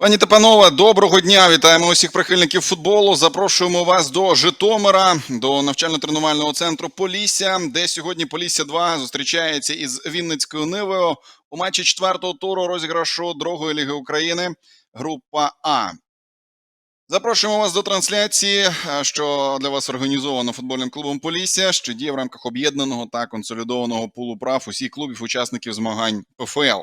Пані та панове, доброго дня! Вітаємо усіх прихильників футболу. Запрошуємо вас до Житомира, до навчально-тренувального центру Полісся, де сьогодні Полісся 2 зустрічається із Вінницькою Нивою у матчі четвертого туру розіграшу другої ліги України. Група А. Запрошуємо вас до трансляції, е, що для вас організовано футбольним клубом Полісся, що діє в рамках об'єднаного та консолідованого пулу прав усіх клубів учасників змагань ПФЛ.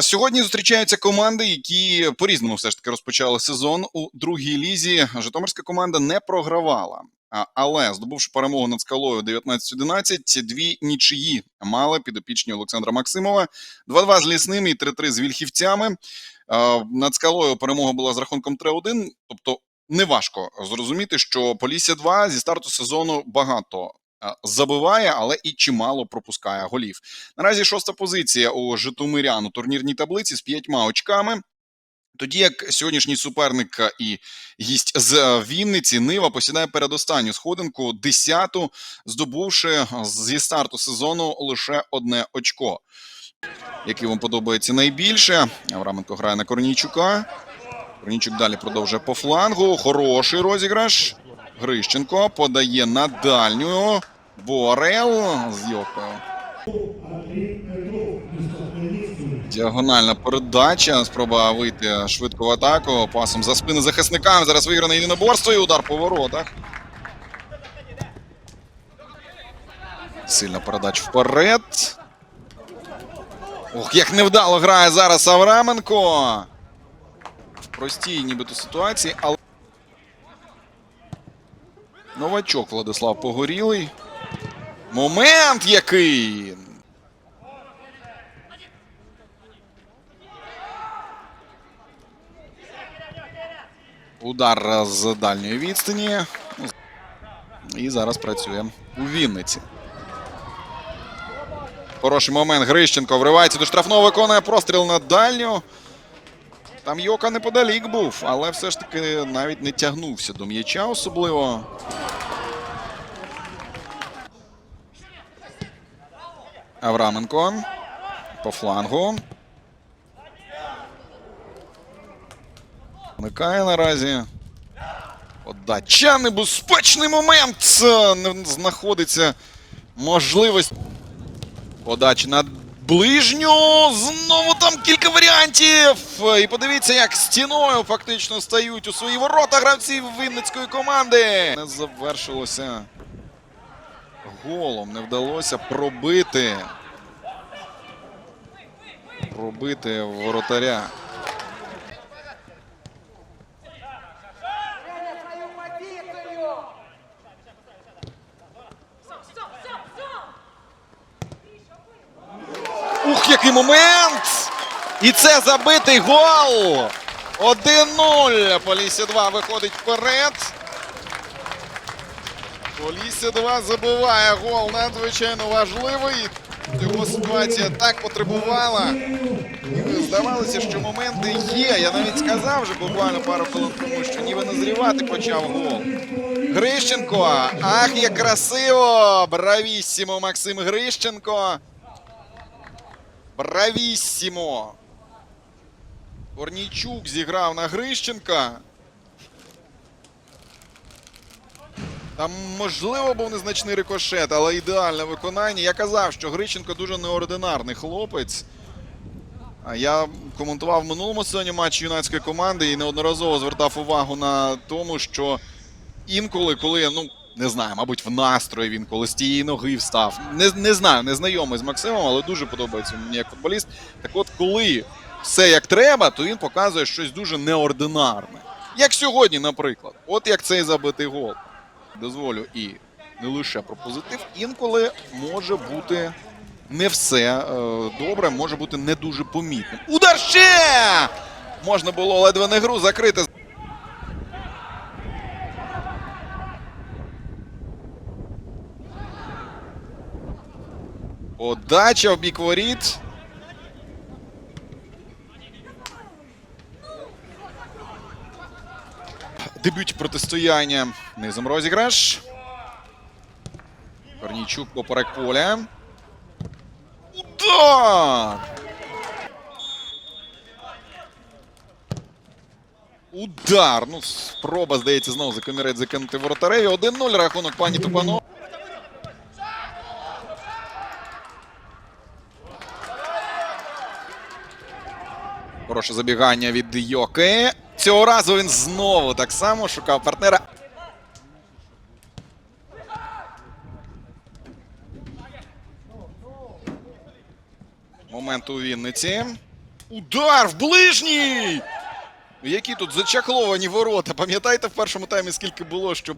Сьогодні зустрічаються команди, які по-різному все ж таки розпочали сезон у другій лізі. Житомирська команда не програвала. Але здобувши перемогу над скалою 19-11, дві нічиї мали підопічні Олександра Максимова. 2-2 з лісними і 3-3 з вільхівцями. Над скалою перемога була з рахунком 3-1. Тобто неважко зрозуміти, що Полісся 2 зі старту сезону багато забиває, але і чимало пропускає голів. Наразі шоста позиція у Житомирян у турнірній таблиці з п'ятьма очками. Тоді як сьогоднішній суперник е, і гість з е, Вінниці Нива посідає передостанню сходинку, десяту, здобувши е, зі старту сезону лише одне очко. Який вам подобається найбільше? Авраменко грає на Корнійчука. Корнійчук далі продовжує по флангу. Хороший розіграш. Грищенко подає на дальню. Борел з Йокою. Діагональна передача. Спроба вийти швидко в атаку. Пасом за спини захисникам. Зараз вигране єдиноборство і удар по воротах. Сильна передача вперед. Ох, як невдало грає зараз Авраменко. В простій нібито ситуації, але. Новачок Владислав Погорілий. Момент який! Удар з дальньої відстані. І зараз працює у Вінниці. Хороший момент. Грищенко вривається до штрафного, виконує простріл на дальню. Там Йока неподалік був, але все ж таки навіть не тягнувся до м'яча особливо. Авраменко по флангу. Вмикає наразі. Подача небезпечний момент. Не знаходиться можливість. Подача на ближню. Знову там кілька варіантів. І подивіться, як стіною фактично стають у свої ворота гравці Вінницької команди. Не завершилося голом. Не вдалося пробити. Пробити воротаря. Ух, який момент! І це забитий гол! 1-0. Полісся 2 виходить вперед. Полісся 2 забиває гол надзвичайно важливий. Його ситуація так потребувала. І здавалося, що моменти є. Я навіть сказав вже буквально пару хвилин тому, що ніби назрівати почав гол. Грищенко. Ах, як красиво! Бравіссімо Максим Грищенко. Бравіссімо! Корнійчук зіграв на Грищенка. Там, можливо, був незначний рикошет, але ідеальне виконання. Я казав, що Грищенко дуже неординарний хлопець. А Я коментував в минулому сезоні матч юнацької команди і неодноразово звертав увагу на тому, що інколи, коли, ну, не знаю, мабуть, в настрої він коли з тієї ноги встав. Не, не знаю, не знайомий з Максимом, але дуже подобається мені як футболіст. Так от, коли все як треба, то він показує щось дуже неординарне. Як сьогодні, наприклад. От як цей забитий гол. Дозволю і не лише про позитив, інколи може бути не все е, добре, може бути не дуже помітним. Удар ще! Можна було ледве не гру закрити. Подача в бік воріт. Дебют протистояння низом розіграш. Корнійчук поперек поля. Удар! Удар. Ну, спроба, здається, знову за комірець закинути воротареві. 1-0 рахунок пані Тупано. Хороше забігання від Йоки. Цього разу він знову так само шукав партнера. Момент у Вінниці. Удар в ближній! Які тут зачакловані ворота. Пам'ятаєте в першому таймі скільки було, щоб.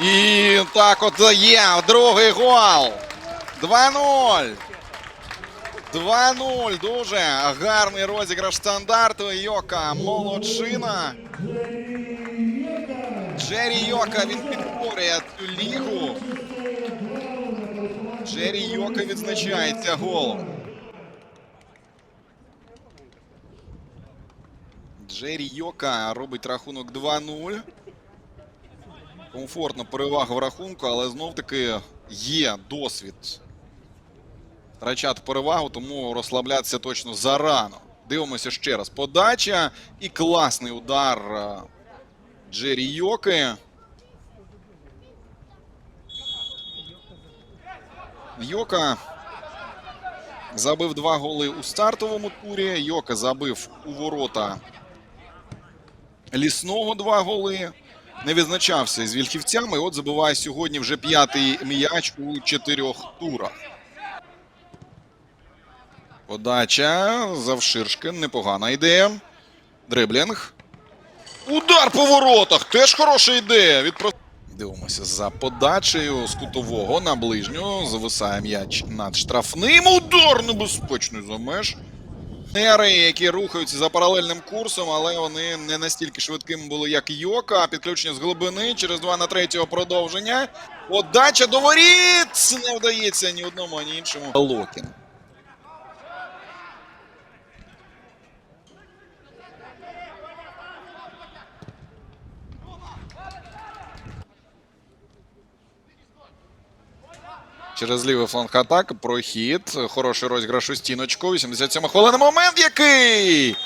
І так от є другий гол. 2-0. 2-0. Дуже гарний розіграш стандарту. Йока молодчина. Джері Йока він підкорює цю лігу. Джері Йока відзначається голом. Джері Йока робить рахунок 2-0. Комфортна перевага в рахунку, але знов таки є досвід. Втрачати перевагу, тому розслаблятися точно зарано. Дивимося ще раз. Подача і класний удар е, Джері Йоки. Йока забив два голи у стартовому турі. Йока забив у ворота лісного два голи. Не відзначався з вільхівцями. От забиває сьогодні вже п'ятий м'яч у чотирьох турах. Подача завширшки. Непогана ідея. Дриблінг. Удар по воротах. Теж хороша ідея. Від Дивимося за подачею з кутового на ближню. Зависає м'яч над штрафним. Удар небезпечний за меж. Нери, які рухаються за паралельним курсом, але вони не настільки швидкими були, як Йока. Підключення з глибини через 2 на 3 продовження. Подача до воріт! Не вдається ні одному, ні іншому. Локін. Через лівий фланг атак. Прохід. Хороший розіграш у стіночку. 87 хвилина. Момент який!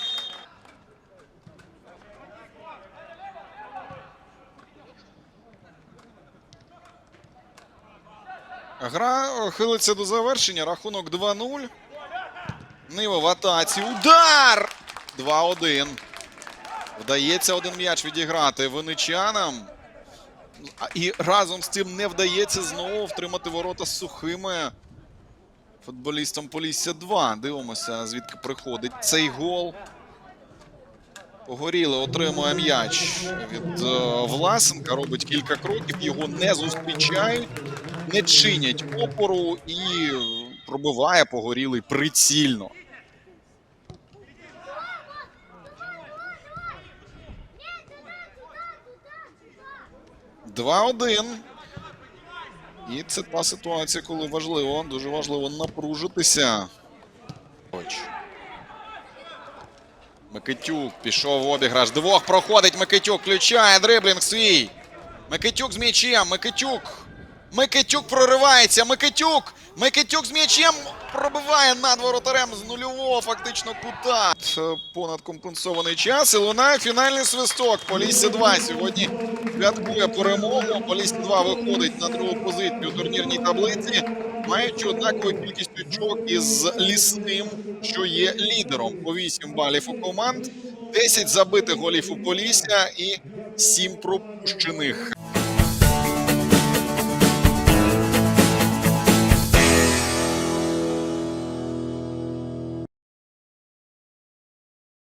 Гра хилиться до завершення. Рахунок 2-0. Нива в атаці. Удар! 2-1. Вдається один м'яч відіграти виничанам. І разом з цим не вдається знову втримати ворота сухими футболістам Полісся 2. Дивимося, звідки приходить цей гол. Погоріли отримує м'яч від е, Власенка. Робить кілька кроків, його не зустрічають, не чинять опору і пробиває погорілий прицільно. Два-один. І це та ситуація, коли важливо, дуже важливо напружитися. Микитюк пішов в обіграш. Двох проходить Микитюк. Включає дриблінг свій. Микитюк з м'ячем. Микитюк. Микитюк проривається. Микитюк. Микитюк з м'ячем пробиває над воротарем з нульового фактично кута. Понад компенсований час. І лунає фінальний свисток. Полісся 2 сьогодні святкує перемогу. Полісся 2 виходить на другу позицію у турнірній таблиці, маючи однакову кількість очок із лісним, що є лідером. По 8 балів у команд, 10 забитих голів у Полісся і 7 пропущених.